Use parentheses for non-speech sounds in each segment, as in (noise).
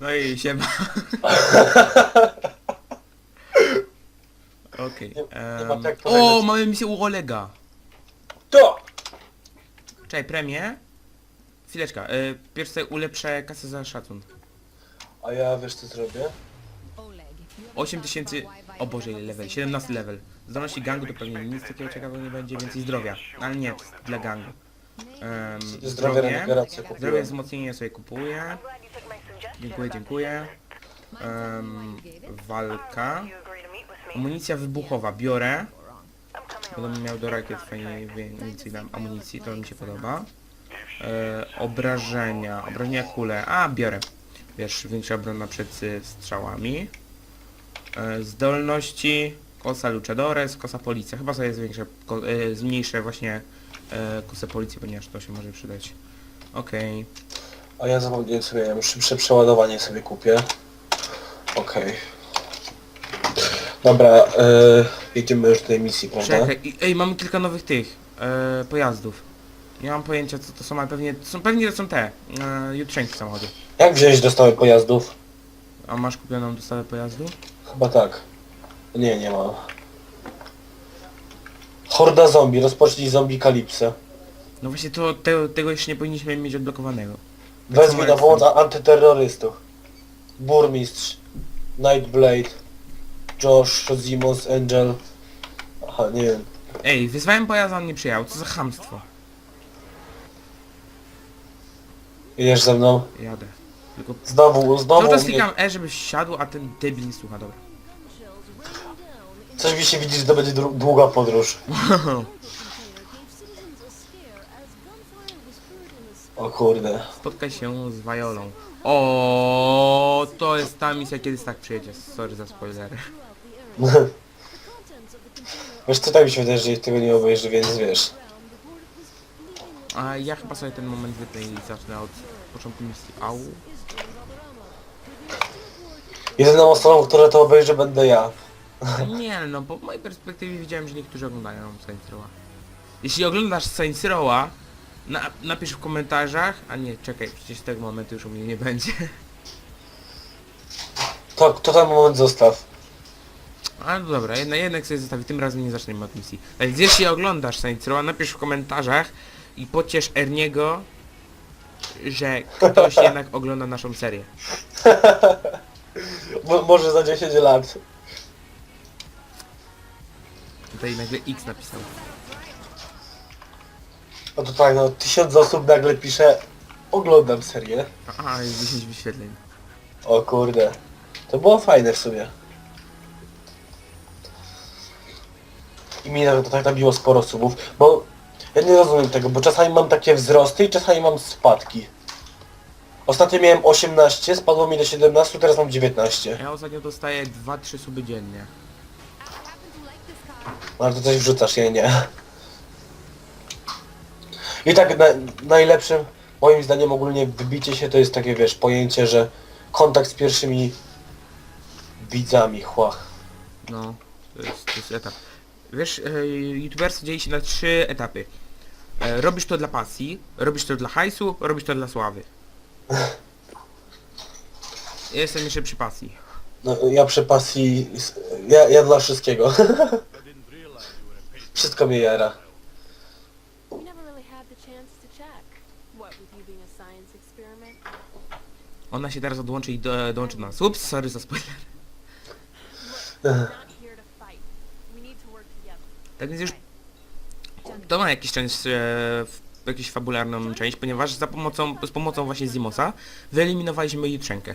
No i siema. (laughs) Okej. Nie- nie ma em, tak o, mamy misję u Olega. To! Czekaj, premię. Chwileczka, y, pierwsze sobie ulepszę kasę za szacun. A ja wiesz co zrobię? 8000, o Boże ile level, 17 level. Zdolności gangu to pewnie nic takiego ciekawego nie będzie, więcej zdrowia. Ale nie, dla gangu. Um, Zdrowie, zdrowie, regenerację zdrowie kupiłem. wzmocnienie sobie kupuję. Dziękuję, dziękuję. Em, walka. Amunicja wybuchowa biorę. Będę miał do rakiet fajnie więcej nam amunicji, to mi się podoba. E, obrażenia, obrażenia kule, a biorę. Wiesz, większa obrona przed y, strzałami. E, zdolności, kosa luchadores, kosa policja. Chyba sobie zwiększę, ko, e, zmniejszę właśnie e, kosę policji, ponieważ to się może przydać. Okej. A ja zapomniałem sobie, szybsze przeładowanie sobie kupię. Okej. Dobra, e, jedziemy już do tej misji, prawda? Czekaj, i- ej, mamy kilka nowych tych e, pojazdów. Nie mam pojęcia co to są, ale pewnie, są, pewnie to są te, e, jutrzenki samochody. Jak wziąć dostawę pojazdów? A masz kupioną dostawę pojazdu? Chyba tak. Nie, nie mam. Horda zombie, rozpocznij zombie kalipsę. No właśnie to, te, tego jeszcze nie powinniśmy mieć odblokowanego. Wezwij na ten. antyterrorystów. Burmistrz, Nightblade, Josh, Zimos, Angel. Aha, nie wiem. Ej, wyzwałem pojazd, a on nie przyjechał, co za chamstwo. Jedziesz ze mną? Jadę. Tylko Znowu, znowu czas mnie... klikam E, żebyś siadł, a ten debil nie słucha, dobra. Coś mi się widzi, że to będzie dru- długa podróż. (laughs) O kurde. Spotkaj się z Violą. O, to jest ta misja, kiedy tak przyjedzie. Sorry za spoilery. (laughs) Wiesz co, tak mi się wydaje, że tego nie obejrzy, więc wiesz. A ja chyba sobie ten moment wytnę i zacznę od początku misji. Au. Jedyną osobą, która to obejrzy będę ja. (laughs) Nie no, bo w mojej perspektywie widziałem, że niektórzy oglądają Saints Row'a. Jeśli oglądasz Saints Row'a, na, napisz w komentarzach, a nie, czekaj, przecież tego momentu już u mnie nie będzie. To, to ten moment zostaw. Ale no dobra, jednak, jednak sobie zostawię, tym razem nie zaczniemy od misji. A więc jeśli oglądasz Saints Row'a, napisz w komentarzach i pociesz Erniego, że ktoś (laughs) jednak ogląda naszą serię. Mo- może za 10 lat. Tutaj nagle X napisał. No to tak, no tysiąc osób nagle pisze Oglądam serię. Aha, jest 10 wyświetleń. O kurde. To było fajne w sumie. I mi nawet tak nabiło sporo subów, bo ja nie rozumiem tego, bo czasami mam takie wzrosty i czasami mam spadki. Ostatnio miałem 18, spadło mi do 17, teraz mam 19. Ja ostatnio dostaję 2-3 suby dziennie. Ale to coś wrzucasz, ja nie. I tak na, najlepszym, moim zdaniem ogólnie wybicie się to jest takie, wiesz, pojęcie, że kontakt z pierwszymi widzami, chłach. No, to jest, to jest etap. Wiesz, e, youtuberstwo dzieli się na trzy etapy. E, robisz to dla pasji, robisz to dla hajsu, robisz to dla sławy. (laughs) Ja jestem jeszcze przy pasji. No, ja przy pasji, ja, ja dla wszystkiego. (laughs) Wszystko mnie jara. We never really had the chance to check. What with you being a science experiment? Ona się teraz odłączy i do, dołączy do nas. Ups, sorry za spoiler. Tak więc już to ma jakiś część, e, jakąś fabularną część, ponieważ za pomocą, z pomocą właśnie Zimosa wyeliminowaliśmy jutrzenkę.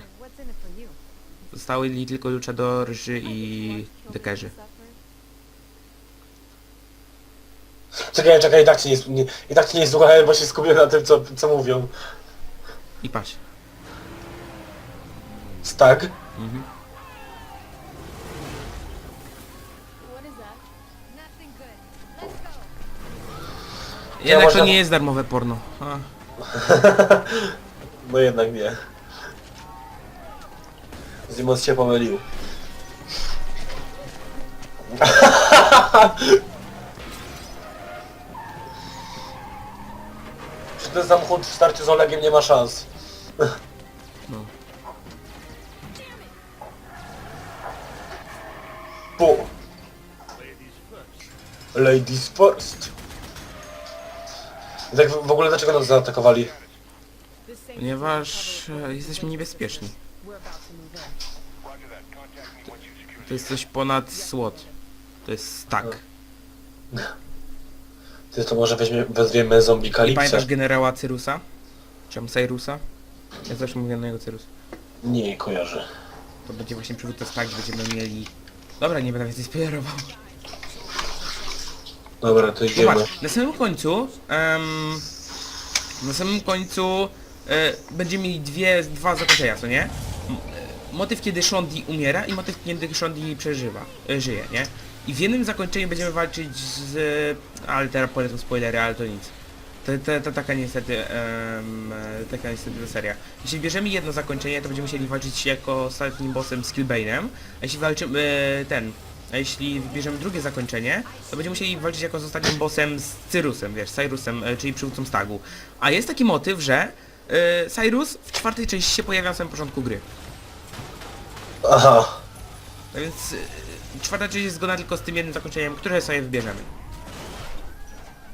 Zostały li tylko luchadorzy i dekerzy. Czekaj, czekaj, i tak cię nie, nie, i tak cię nie słuchałem, bo się skupiłem na tym, co, co mówią. I patrz. Stag? Mhm. Jednak można- to nie jest darmowe porno. A. (laughs) No jednak nie. Zimos się pomylił. (laughs) Czy ten samochód w starciu z Olegiem nie ma szans? (laughs) Ladies first. Tak w w ogóle dlaczego nas zaatakowali? Ponieważ e, jesteśmy niebezpieczni. to jest coś ponad SWOT. To jest stack. Ty to może weźmie, wezwiemy zombie I kalipsę. pamiętasz generała Cyrusa? Czy tam Cyrusa? Ja zawsze mówię na jego Cyrus. Nie, kojarzę. To będzie właśnie przywódca stack, będziemy mieli... Dobra, nie będę więcej spoilerował. Dobra, to idziemy. Zobacz, na samym końcu... em, na samym końcu... E, będziemy mieli dwie, dwa zakończenia, co nie? M- e, Motyw kiedy Shondi umiera i motyw kiedy Shondi przeżywa, e, żyje, nie? I w jednym zakończeniu będziemy walczyć z... Ale teraz polecą spoilery, ale to nic. To, to, to taka niestety, em, e, taka niestety seria. Jeśli bierzemy jedno zakończenie, to będziemy musieli walczyć jako ostatnim bossem z Killbane'em, a jeśli walczymy e, ten, a jeśli bierzemy drugie zakończenie, to będziemy musieli walczyć jako z ostatnim bossem z Cyrusem, wiesz, Cyrusem, e, czyli przywódcą stagu. A jest taki motyw, że e, Cyrus w czwartej części się pojawia na samym początku gry. Aha. No więc e, czwarta część jest zgodna tylko z tym jednym zakończeniem, które sobie wybierzemy.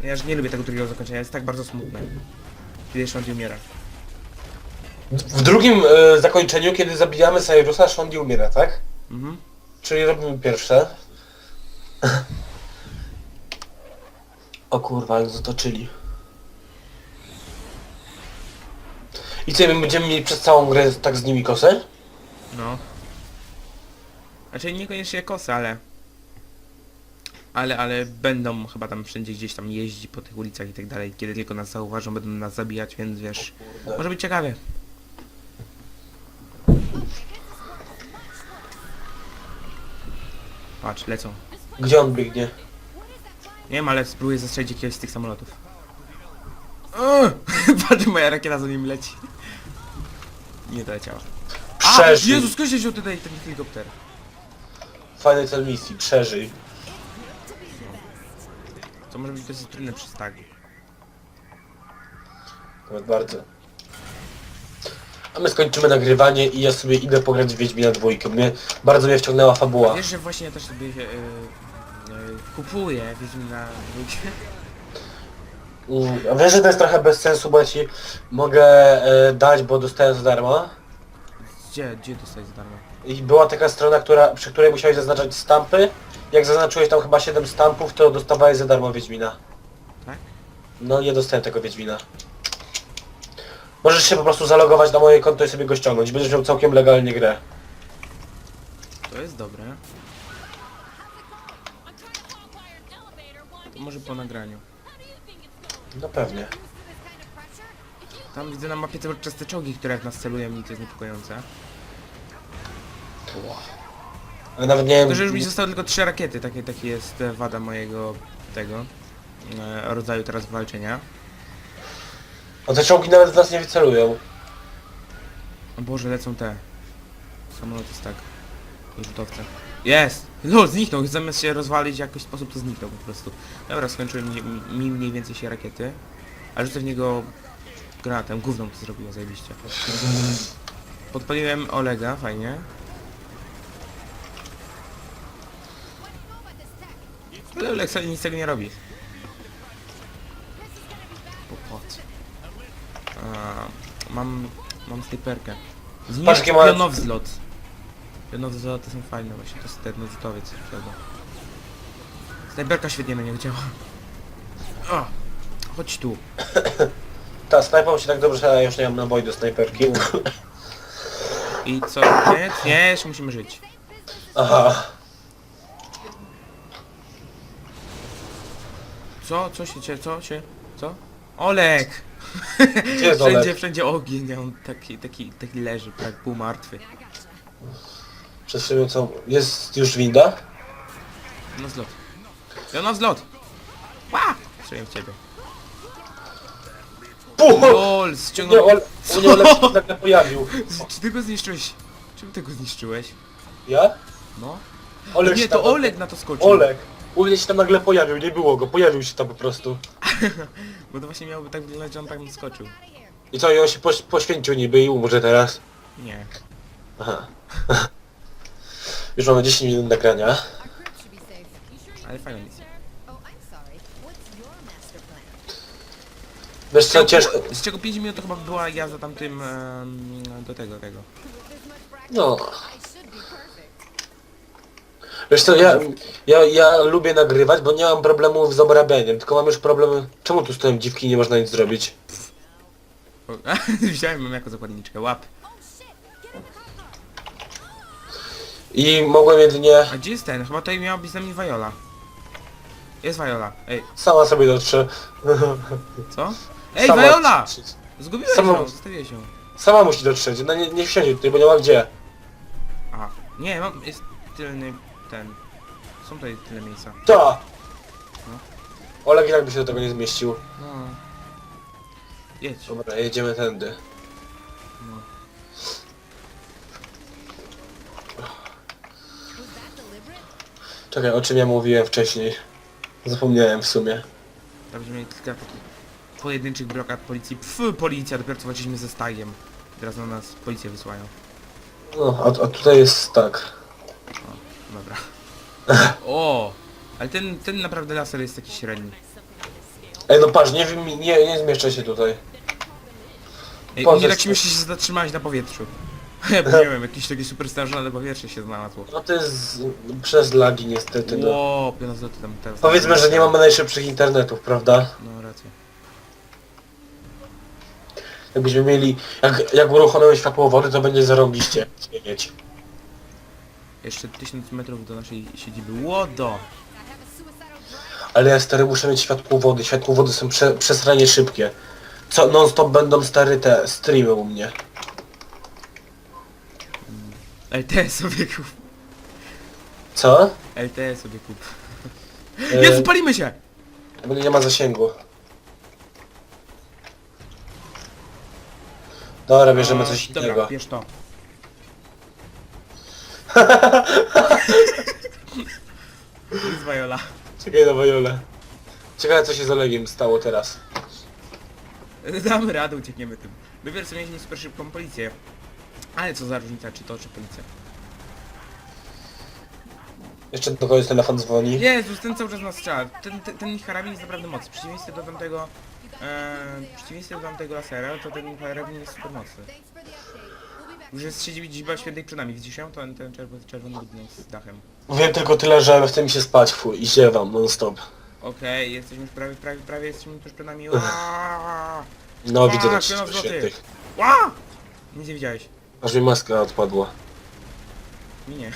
Ja już nie lubię tego drugiego zakończenia, jest tak bardzo smutne. Kiedy Shondi umiera. W drugim e, zakończeniu, kiedy zabijamy Cyrusa, Shondi umiera, tak? Mhm. Czyli robimy pierwsze. O kurwa, jak zatoczyli. I co, my będziemy mieli przez całą grę tak z nimi kosę? No. Znaczy niekoniecznie kosy, ale... Ale, ale będą chyba tam wszędzie gdzieś tam jeździć po tych ulicach i tak dalej. Kiedy tylko nas zauważą, będą nas zabijać, więc wiesz... Może być ciekawie. Patrz, lecą. Gdzie on biegnie? Nie wiem, ale spróbuję zastrzelić jakiegoś z tych samolotów. (laughs) Patrz, moja rakieta za nim leci. Nie doleciała. A! Przeżyj. Jezus, skąd się wziął tutaj ten helikopter? Fajny cel misji, przeżyj. To może być dosyć trudne przy stagu. Nawet bardzo. A my skończymy nagrywanie i ja sobie idę pograć w Wiedźmina dwójkę. Mnie, bardzo mnie wciągnęła fabuła. Wiesz, że właśnie ja też sobie e, e, kupuję Wiedźmina dwójkę? Mm, Wiesz, że to jest trochę bez sensu, bo ja ci mogę e, dać, bo dostałem za darmo. Gdzie, gdzie dostać za darmo? I była taka strona, która, przy której musiałeś zaznaczać stampy. Jak zaznaczyłeś tam chyba 7 stampów, to dostawałeś za darmo Wiedźmina. Tak? No nie dostałem tego Wiedźmina. Możesz się po prostu zalogować na moje konto i sobie go ściągnąć. Będziesz miał całkiem legalnie grę. To jest dobre. To może po nagraniu. No pewnie. Tam widzę na mapie cały czas te czołgi, które w nas celują i to jest niepokojące. Ale nawet nie wiem... To, że już mi zostały tylko trzy rakiety, takie, takie jest e, wada mojego tego e, rodzaju teraz walczenia. O te czołgi nawet w nas nie wycelują. O Boże, lecą te samoloty z tak. Rzutowce. Jest! No, zniknął, zamiast się rozwalić w jakiś sposób to zniknął po prostu. Dobra, skończyły mi, mi mniej więcej się rakiety. A rzucę w niego granatem, gówną to zrobiło zajebiście. Podpaliłem Olega, fajnie. Ale Oleg sobie nic z tego nie robi. A, mam, mam snajperkę. Patrz, Zniszcz jakie ma- pionowzlot. Pionowzloty są fajne właśnie, to jest ten jednozlotowiec. prawda. Snajperka świetnie na niego działa. O, chodź tu. (coughs) Ta snajpą się tak dobrze, że ja już nie mam naboi do snajperki. I co? Nie, nie, jeszcze musimy żyć. Aha. Co? Co się, cie- co się, co? Olek! Gdzie jest wszędzie, Olek? wszędzie ogień, a on taki, taki, taki leży, tak półmartwy. Przez chwilę co... Jest już winda? No zlot. Ja na zlot! Ła! Strzeliłem w ciebie. Puh! LOL, U mnie, ściągnął... Ole, u mnie Olek się nagle pojawił. (laughs) Czy ty go zniszczyłeś? Czym ty go zniszczyłeś? Ja? No. Olek Nie, się tam- to Oleg na to skoczył. Olek. U mnie się tam nagle pojawił, nie było go, pojawił się tam po prostu. (laughs) Bo to właśnie miałoby tak wyglądać, że on tam skoczył. I co, i on się poś poświęcił niby i umrze teraz? Nie. Aha. (laughs) Już mamy 10 minut nagrania. Ale fajna misja. Oh, plan? Wiesz co, ciężko... Z czego 5 minut to chyba była jazda tamtym em, do tego, tego. No. I should be perfect. Wiesz co, ja, ja, ja lubię nagrywać, bo nie mam problemów z obrabianiem, tylko mam już problem... Czemu tu stoją dziwki i nie można nic zrobić? (laughs) Wziąłem ją jako zakładniczkę, łap. I mogłem jedynie... A gdzie jest ten? Chyba tutaj miała być z nami Viola. Jest Viola. Ej, Sama sobie dotrze. (laughs) co? Ej, Sama Viola! Zgubiłeś Sama- ją, zostawiłeś ją. Sama musi dotrzeć, no nie, nie wsiądzie tutaj, bo nie ma gdzie. Aha. Nie, mam, jest tylny, ten. Są tutaj tyle miejsca. To! Oleg i tak by się do tego nie zmieścił. No. Jedź. Dobra, jedziemy tędy. No. Czekaj, o czym ja mówiłem wcześniej? Zapomniałem w sumie. Tam będziemy mieli kilka takich pojedynczych blokad policji. Pf, policja, dopiero co walczyliśmy ze stagiem. Teraz na nas policję wysyłają. No, a, a tutaj jest tak. Dobra. O! Ale ten, ten naprawdę laser jest taki średni. Ej, no patrz, nie, nie, nie zmieszczę się tutaj. Ej, co tak śmiesznie się zatrzymałeś na powietrzu. (laughs) Ja (laughs) nie wiem, jakieś takie super starzone powietrze się znalazło. No to jest przez lagi niestety, no. Ło, tam teraz. Powiedzmy, że nie mamy najszybszych internetów, prawda? No racja. Jakbyśmy mieli, jak, jak uruchomimy światłowody, to będzie zarąbiście mieć. Jeszcze 1000 metrów do naszej siedziby. Łodo! Ale ja stary muszę mieć światłowody, światłowody są prze, przesranie szybkie. Co non stop będą stary te streamy u mnie. LTE sobie kup. Co? LTE sobie kup. E, Jezu, palimy się! bo nie ma zasięgu. Dobra, bierzemy coś Dobra, innego. bierz to. Jest Viola. Czekaj na Viola. Ciekawe co się z Olegiem stało teraz. Damy radę, uciekniemy tym. Dopiero co mieliśmy super szybką policję. Ale co za różnica, czy to, czy policja. Jeszcze do kogoś telefon dzwoni. Jezus, ten cały czas nas strzela. Ten, ten, ten ich karabin jest naprawdę mocny. W przeciwieństwie do tamtego... E, w przeciwieństwie do tamtego lasera, to ten karabin jest super mocny. Już jest siedzibie dziba świętej przed nami, widzisz ją? Ten, ten czerwony, czerwony budynek z dachem. Wiem tylko tyle, że chce mi się spać fuj, i ziewam non stop. Okej, jesteśmy już prawie, prawie, prawie jesteśmy tuż przed nami. No A, widzę tak świetnych. Ła! Nic nie widziałeś. Aż mi maska odpadła. Mi nie.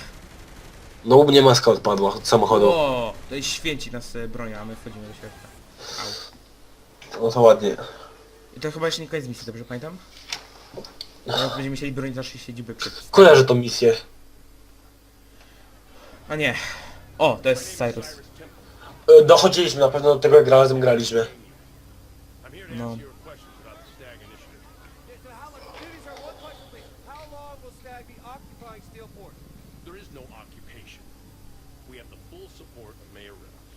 No u mnie maska odpadła od samochodu. O, to jest święci nas e, bronią, a my wchodzimy do środka. Au. No to ładnie. I to chyba jeszcze nie koniec misji, dobrze pamiętam? Teraz będziemy musieli bronić naszej siedziby przed... Kojarzę tą misję. A nie. O, to jest Cyrus. E, Dochodziliśmy na pewno do tego, jak razem graliśmy. No. How long will Stag be occupying Steelport? There is no occupation. We have the full support of Mayor Reynolds.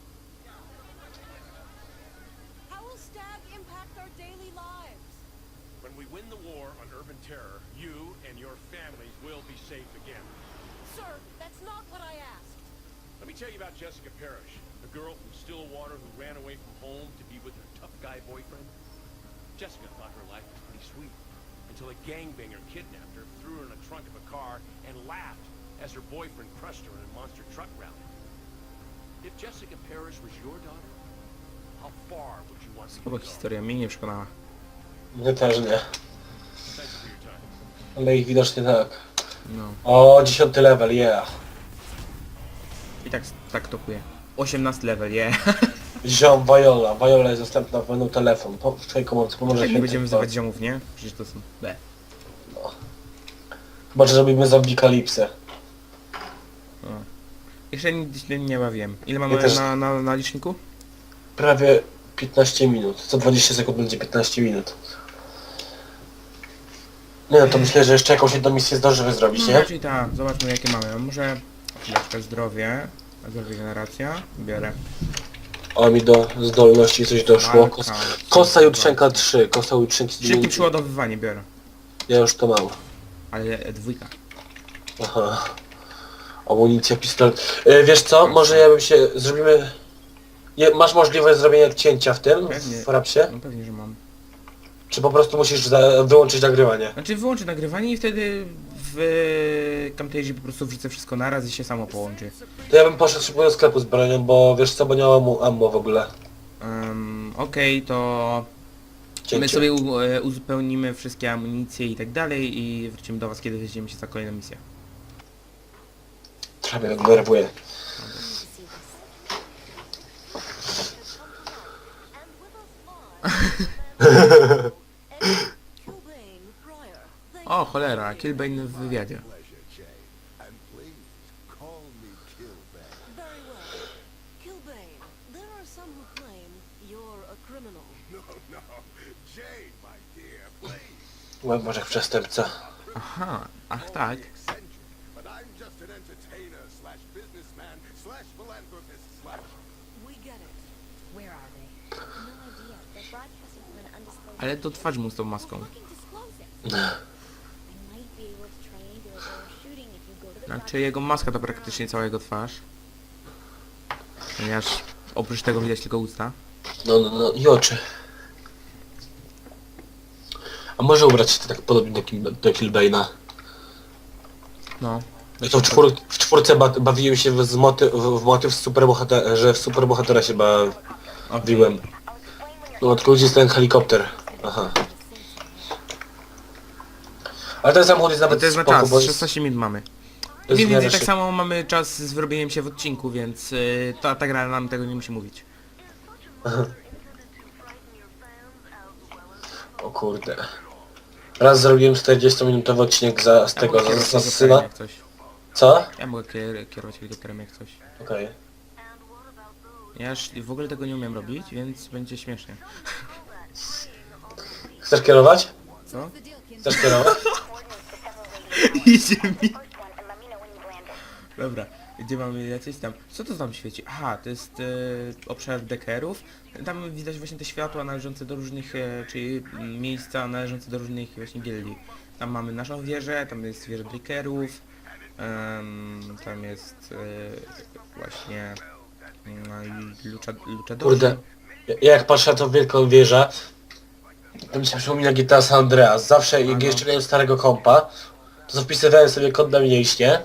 How will Stag impact our daily lives? When we win the war on urban terror, you and your families will be safe again. Sir, that's not what I asked. Let me tell you about Jessica Parrish, the girl from Stillwater who ran away from home to be with her tough guy boyfriend. Jessica thought her life was pretty sweet until a gangbanger kidnapped her, threw her in the trunk of a car, and laughed as her boyfriend crushed her in a monster truck rally. If Jessica Parrish was your daughter, how far would you want to Spoko go? historia, mnie nie przekonała. Mnie też nie. Ale ich widocznie tak. No. O, dziesiąty level, yeah. I tak, tak topuje. 18 level, je. (laughs) Ziom, Viola. Viola jest dostępna w menu telefon. Po, w twojej komórce pomoże Tak się nie będziemy tylko- wzywać ziomów, nie? Przecież to są... B. Chyba, że zrobimy zombie kalipsę. Jeszcze nic nie, nie bawiłem. Ile mamy Ja też- na, na, na liczniku? Prawie 15 minut. Co 20 sekund będzie 15 minut. Nie no, to myślę, że jeszcze jakąś jedną misję zdążymy zrobić, No nie? raczej tak, zobaczmy jakie mamy. Może... Chwileczkę, zdrowie. Zdrowie generacja. Biorę. O, mi do zdolności coś doszło. Walka. Kos, kosa jutrzenka 3, kosa jutrzenki Szybkie 9. przeładowywanie biorę. Ja już to mam. Ale e, dwójka. Aha. Amunicja, pistolet. E, wiesz co, może ja bym się... Zrobimy... Je, masz możliwość zrobienia cięcia w tym, Pewnie. w rapsie? No pewnie, że mam. Czy po prostu musisz za, wyłączyć nagrywanie? Znaczy wyłączę nagrywanie i wtedy w Camtasia po prostu wrzucę wszystko naraz i się samo połączy. To ja bym poszedł szybko do sklepu z bronią, bo wiesz co, bo nie mam mu ammo w ogóle. Um, Okej, to my Cięcie. sobie u, e, uzupełnimy wszystkie amunicje i tak dalej i wrócimy do was, kiedy weźmiemy się za kolejną misję. Trochę mnie denerwuje. (laughs) Kilbane, O, cholera, Killbane w wywiadzie. Kilbane. Łeb może przestępca. Aha, ach tak. Ale to twarz mu z tą maską. Znaczy jego maska to praktycznie cała jego twarz. Ponieważ oprócz tego widać tylko usta. No, no, no i oczy. A może ubrać się tak podobnie do, Kim, do Killbane'a? No. To w, czwór, w czwórce ba, bawiłem się w, z moty, w, w motyw superbohatera, że w superbohatera się bawiłem. No tylko gdzie jest ten helikopter? Aha. Ale ten samochód jest nawet to jest na spoko, czas, bo jest, 16 minut mamy. to jest Mniej w miarę więcej tak samo mamy czas z wyrobieniem się w odcinku, więc y, ta, ta gra nam tego nie musi mówić. O kurde. Raz zrobiłem 40-minutowy odcinek za, z Ja tego, mogę kierować z helikopterem syna. jak coś. Co? Ja mogę kier kierować helikopterem jak coś. Okej. Ja już w ogóle tego nie umiem robić, więc będzie śmiesznie. (laughs) Chcesz kierować? Co? Chcesz kierować? (laughs) Idzie mi. Dobra, gdzie mamy jacyś tam... Co to tam świeci? Aha, to jest e, obszar dekerów. Tam widać właśnie te światła należące do różnych, e, czyli miejsca należące do różnych właśnie gildii. Tam mamy naszą wieżę, tam jest wieża dekerów. em, tam jest e, właśnie... mm, lucza, luchadorzy. Kurde. Ja jak patrzę na tą wielką wieżę, to mi się przypomina GTA San Andreas. Zawsze jak jeszcze miałem starego kompa, to wpisywałem sobie kod na mięśnie,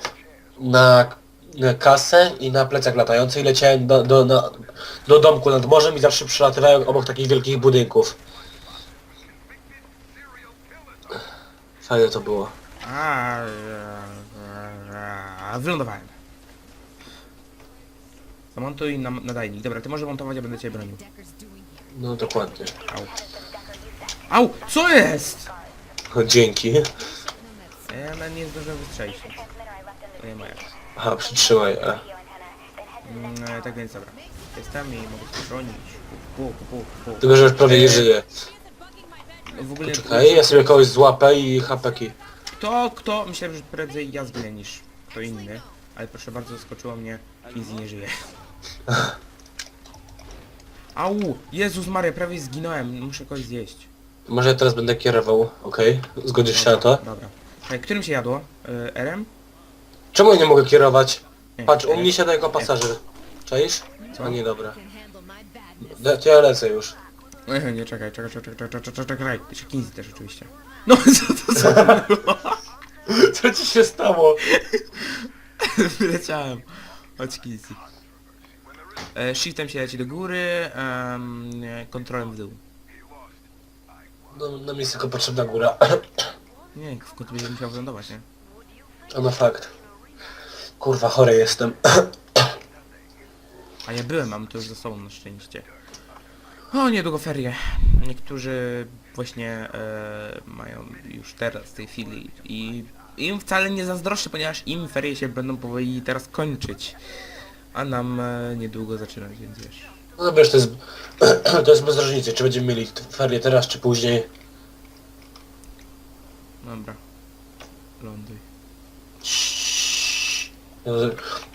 na, na kasę i na plecak latający i leciałem do, do, na, do domku nad morzem i zawsze przelatywałem obok takich wielkich budynków. Fajne to było. A, a, wylądowałem. Zamontuj nam nadajnik. Dobra, ty może montować, ja będę cię bronił. No dokładnie. Au. Au! Co jest? Dzięki. Ja na nie zdążyłem wystrzelić. Nie moja. Aha, przytrzymaj. E. Mm, e, tak więc dobra. Jestem i mogę cię bronić. Pu, pu, pu. Tylko, że już prawie nie żyje. W ogóle Czekaj, ja sobie kogoś złapę i hapeki. kto, kto, myślałem, że prędzej ja zginę niż kto inny. Ale proszę bardzo, zaskoczyło mnie, Kinsey nie żyje. (laughs) Au! Jezus Maria, prawie zginąłem, muszę kogoś zjeść. Może ja teraz będę kierował, okej? Zgodzisz się na to? Dobra. Czekaj, którym się jadło? Y, RM? Czemu ja nie mogę kierować? Nie, Patrz, u mnie siada jako pasażer. Czaisz? Co? Nie, dobra. Le- To ja lecę już. Nie, nie, czekaj, czekaj, czekaj, czekaj, czekaj, czekaj, czekaj. Jeszcze Kinsey też oczywiście. No, (laughs) co to było? (laughs) Co ci się stało? (laughs) Wyleciałem. Chodź Kinsey. E, shiftem się leci do góry, um, kontrolem w dół. No, nam jest tylko potrzebna góra. (coughs) Nie, w końcu będzie musiał wylądować, nie? A no fakt. Kurwa, chory jestem. (coughs) A ja byłem, mam to już za sobą na szczęście. O, niedługo ferie. Niektórzy właśnie e, mają już teraz w tej chwili i im wcale nie zazdroszczę, ponieważ im ferie się będą powoli teraz kończyć. A nam e, niedługo zaczynać, więc wiesz. No wiesz, to jest... (clears throat) To jest bez różnicy, czy będziemy mieli ferie teraz, czy później. Dobra. Ląduj.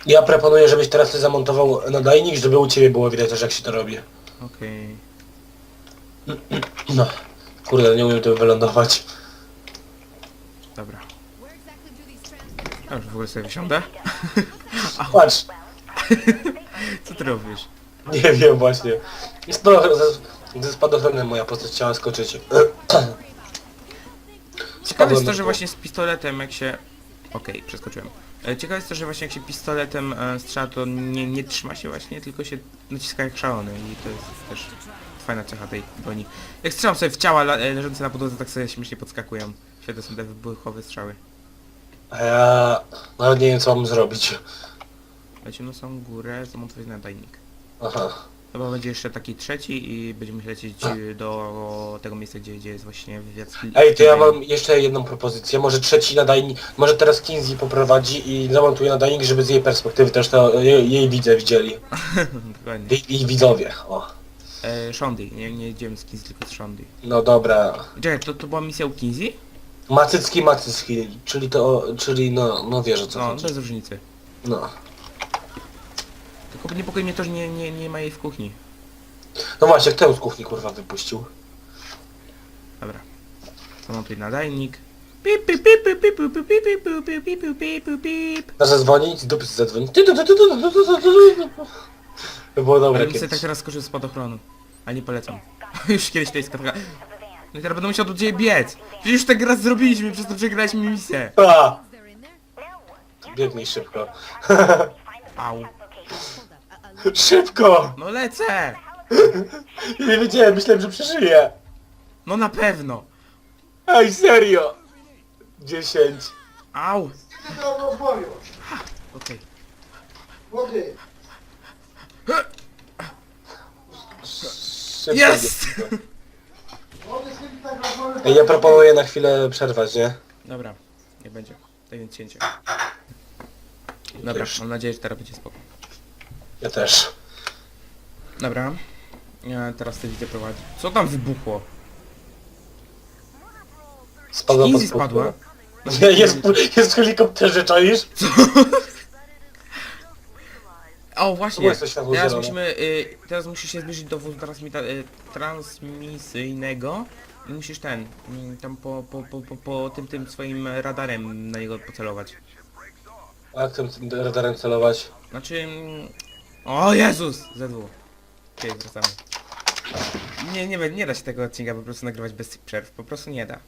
Ja proponuję, żebyś teraz ty zamontował nadajnik, żeby u ciebie było widać też jak się to robi. Okej. No. Kurde, nie umiem tym wylądować. Dobra. A już w ogóle sobie wysiądę. Patrz, (laughs) Co ty robisz? Nie wiem właśnie. Jest to ze, ze spadochronem moja postać chciała skoczyć. (clears throat) Ciekawe jest to, że właśnie z pistoletem jak się... Okej, przeskoczyłem. E, Ciekawe jest to, że właśnie jak się pistoletem e, strzela, to nie, nie trzyma się właśnie, tylko się naciska jak szalony i to jest też fajna cecha tej broni. Jak strzelam sobie w ciała la- e, leżące na podłodze, tak sobie śmiesznie podskakują. Świetne są te wybuchowe strzały. A ja nawet nie wiem co mam zrobić. Lecimy na samą górę, zamontować nadajnik. Aha. Chyba będzie jeszcze taki trzeci i będziemy lecieć e, do tego miejsca, gdzie, gdzie jest właśnie wywiad z Ej, to ja mam jeszcze jedną propozycję. Może trzeci nadajnik, może teraz Kinsey poprowadzi i zamontuje nadajnik, żeby z jej perspektywy też to jej, jej widze widzieli. (laughs) Dokładnie. Jej, jej widzowie, o. E, Shondy, nie, nie idziemy z Kinsey, tylko z Shondy. No dobra. Czekaj, to, to była misja u Kinsey? Macycki, macycki, czyli to, czyli no, no wiesz o co No, chodzi. bez różnicy. No. Niepokoi mnie to, że nie, nie, nie ma jej w kuchni. No właśnie, kto ją z kuchni kurwa wypuścił? Dobra. Zamontuj nadajnik. Pip, pip, pip, pip, pip, pip, pip, pip, pip, pip, pip, pip, pip, pip. Dasz zadzwonić? Z dupy zadzwonić. Ty, ty, ty, ty, ty, ty, ty, ty, ty, ty. To było dobre Ale bym sobie kiedyś. tak teraz skoczył z spadochronu. Ale nie polecam. Już kiedyś to jest taka... No i teraz będę musiał do ciebie biec. Przecież już tak raz zrobiliśmy, przez to przegraliśmy misję. A! Biegnij szybko. Au. Szybko! No lecę! Ja nie wiedziałem, myślałem, że przeżyję. No na pewno. Ej, serio! 10. Au. Okej. Szybko Jest! Ej, ja proponuję na chwilę przerwać, nie? Dobra, nie będzie. Daj więc cięcie. Dobra, mam nadzieję, że teraz będzie spoko. Ja też. Dobra. Ja teraz ty widzę prowadzi. Co tam wybuchło? Spadła Kinsey pod spadła? Nie, jest, jest w helikopterze, czaisz? O właśnie, teraz zielone. musimy, y, teraz musisz się zbliżyć do wozu transmita, y, transmisyjnego i musisz ten, y, tam po, po, po, po, po tym, tym swoim radarem na niego pocelować. A jak tym tym radarem celować? Znaczy, mm, o Jezus, ZW. Okej, wracamy. Nie, nie, nie da się tego odcinka po prostu nagrywać bez przerw, po prostu nie da.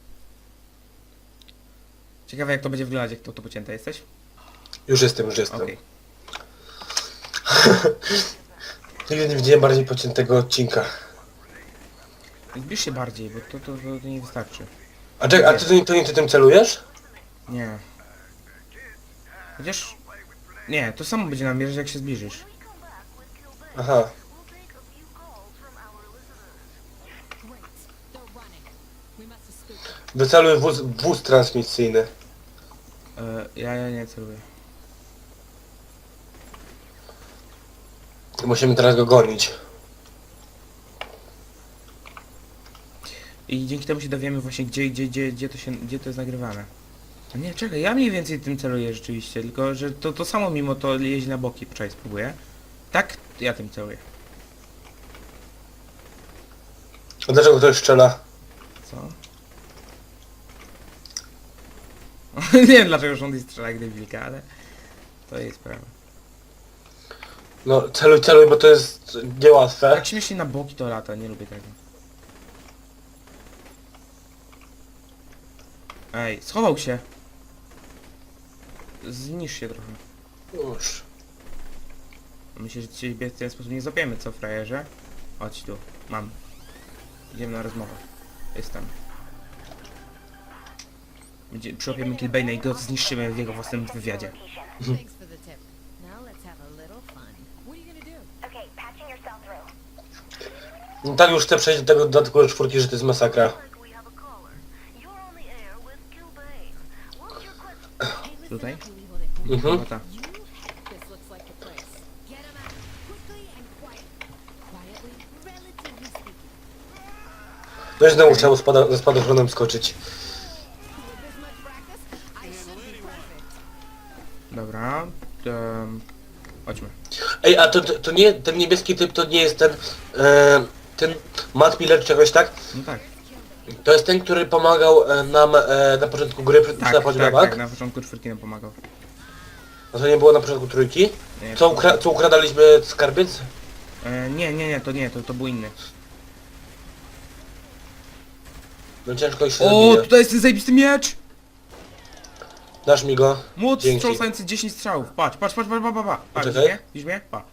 Ciekawe jak to będzie wyglądać, jak to, to pocięte jesteś? Już jestem, już jestem. Okej. (laughs) Nigdy nie widziałem bardziej pociętego odcinka. Zbliż się bardziej, bo to, to, to, to nie wystarczy. A czekaj, a ty, to, nie- to nie ty tym celujesz? Nie. Chociaż... Nie, to samo będzie namierzać jak się zbliżysz. Them. Wyceluj wóz, wóz transmisyjny. E, ja, ja nie celuję. Musimy teraz go gonić. I dzięki temu się dowiemy właśnie gdzie, gdzie, gdzie, gdzie to się, gdzie to jest nagrywane. A nie, czekaj, ja mniej więcej tym celuję rzeczywiście, tylko że to, to samo mimo to jeździ na boki, poczekaj, spróbuję. Tak, ja tym celuję. A dlaczego ktoś strzela? Co? (laughs) nie wiem dlaczego rząd strzela jak debilka, ale to jest sprawa. No celuj, celuj, bo to jest niełatwe. Tak śmiesznie na boki to lata, nie lubię tego. Ej, schował się. Znisz się trochę. Już. Myślę, że ciebie w ten sposób nie złapiemy, co frajerze? Chodź tu, mam. Idziemy na rozmowę. Jestem. Będzie, przyłapiemy Kilbane'a i go zniszczymy w jego własnym wywiadzie. Thanks for the tip. Now let's have a little fun. What are you gonna do? Okay, patching yourself through. No tak już chcę przejść do tego dodatku czwórki, że to jest masakra. We have a caller. You're on the air with Gilbane. What's your question? Hey, listen Mhm. up, Tutaj? Tak. You? Speaking. Też znowu chciał spada, ze spadochronem skoczyć. Dobra. Um, chodźmy. Ej, a to, to, to nie, ten niebieski typ to nie jest ten, e, ten Matt Miller czegoś, tak? No tak. To jest ten, który pomagał e, nam e, na początku gry, przed Tak, na tak, tak, na początku czwórki nam pomagał. A to nie było na początku trójki? Nie, Co, to- ukra co ukradaliśmy skarbiec? E, nie, nie, nie, to nie, to, to był inny. No ciężko ich się O, zabija. tutaj jest ten zajebisty miecz! Dasz mi go? Młot Dzięki. strząsający 10 strzałów. Patrz, patrz, patrz, patrz, patrz, patrz. patrz. Widzisz Poczekaj. mnie? Widzisz mnie? Pa.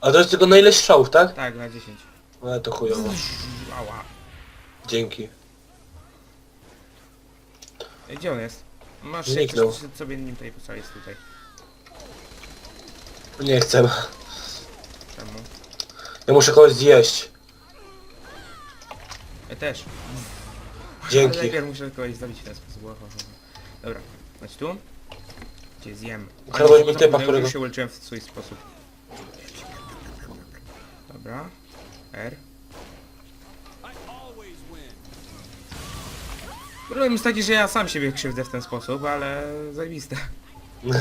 A to jest tylko na ile strzałów, tak? Tak, na 10. Ale to chujowo. Ała. Dzięki. Ej, Gdzie on jest? Masz Zniknął. coś sobie nim tutaj postrzelić tutaj. Nie chcę. Czemu? Ja muszę kogoś zjeść. Ja też. Ale Dzięki. najpierw muszę kogoś zabić w ten sposób. Dobra, chodź tu. Cię zjem. Ukradłeś Ale mi typa, już którego- się uleczyłem w swój sposób. Dobra. R. Problem jest taki, że ja sam siebie krzywdzę w ten sposób, ale zajebiste. (laughs)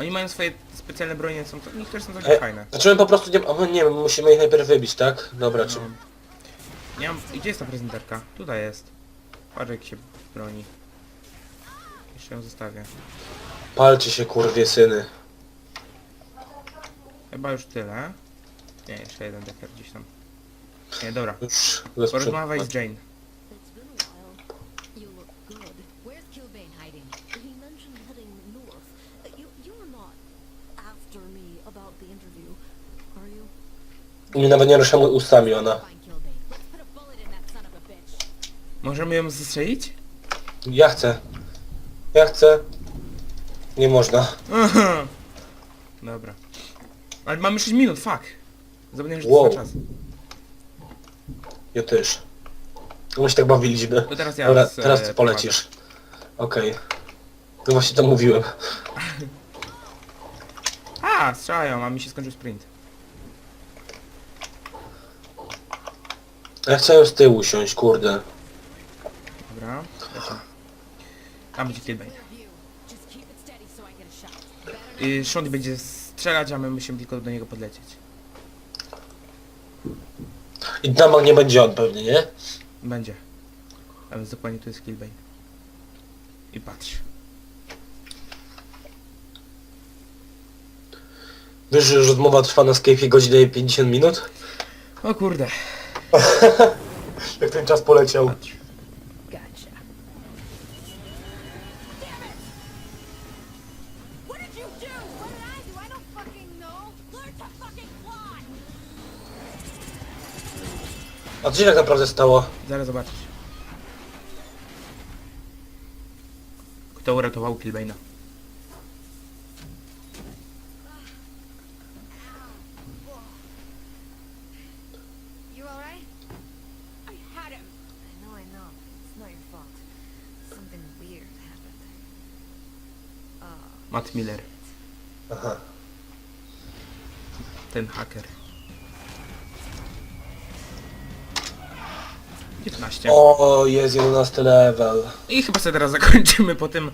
Oni mają swoje specjalne bronie, są to, niektóre są takie E, fajne. Znaczy my po prostu nie... A, nie musimy ich najpierw wybić, tak? Dobra, czy... Nie mam... Gdzie jest ta prezenterka? Tutaj jest. Patrz jak się broni. Jeszcze ją zostawię. Palcie się, kurwie syny. Chyba już tyle. Nie, jeszcze jeden deker gdzieś tam. Nie, dobra. Już... bez Porozmawiaj przed- z Jane. It's been a while. You look good. Where's Kilbane hiding? He mentioned heading north. Uh, You, you were not after me about the interview, are you? Nie, nawet nie ruszamy ustami ona. Możemy ją zestrzelić? Ja chcę. Ja chcę. Nie można. Dobra. Ale mamy 6 minut, fuck. Zapomniałem, że to Wow. trwa czas. Ja też. My się tak bawiliśmy. To teraz ja Dobra, z, e, teraz ty polecisz. Okej. No właśnie to mówiłem. (laughs) A, strzelają, a mi się skończył sprint. Ja chcę z tyłu siąść, kurde. Dobra, lecimy. Tam będzie Killbane. I Shondy będzie strzelać, a my musimy tylko do niego podlecieć. I damag nie będzie on pewnie, nie? Będzie. A więc dokładnie tu jest Killbane. I patrz. Wiesz, że rozmowa trwa na Skype'ie godzinę i 50 minut? O kurde. (laughs) Jak ten czas poleciał. Patrz. A co się tak naprawdę stało? Zaraz zobaczysz. Kto uratował Killbane'a? You alright? I had him. I know, I know. It's not your fault. Something weird happened. Uh, Matt Miller, Aha. ten haker. 15. O, jest 11 level. I chyba sobie teraz zakończymy po tym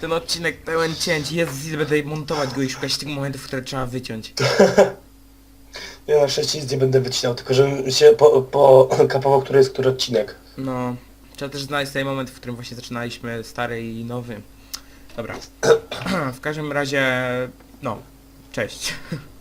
ten odcinek pełen cięć. Jezus, ile będę montować go i szukać tych momentów, które trzeba wyciąć. (laughs) Ja na szczęście nic nie będę wycinał, tylko żebym się po, po kapował, który jest który odcinek. No, trzeba też znaleźć ten moment, w którym właśnie zaczynaliśmy stary i nowy. Dobra. (clears throat) w każdym razie, no, cześć. (laughs)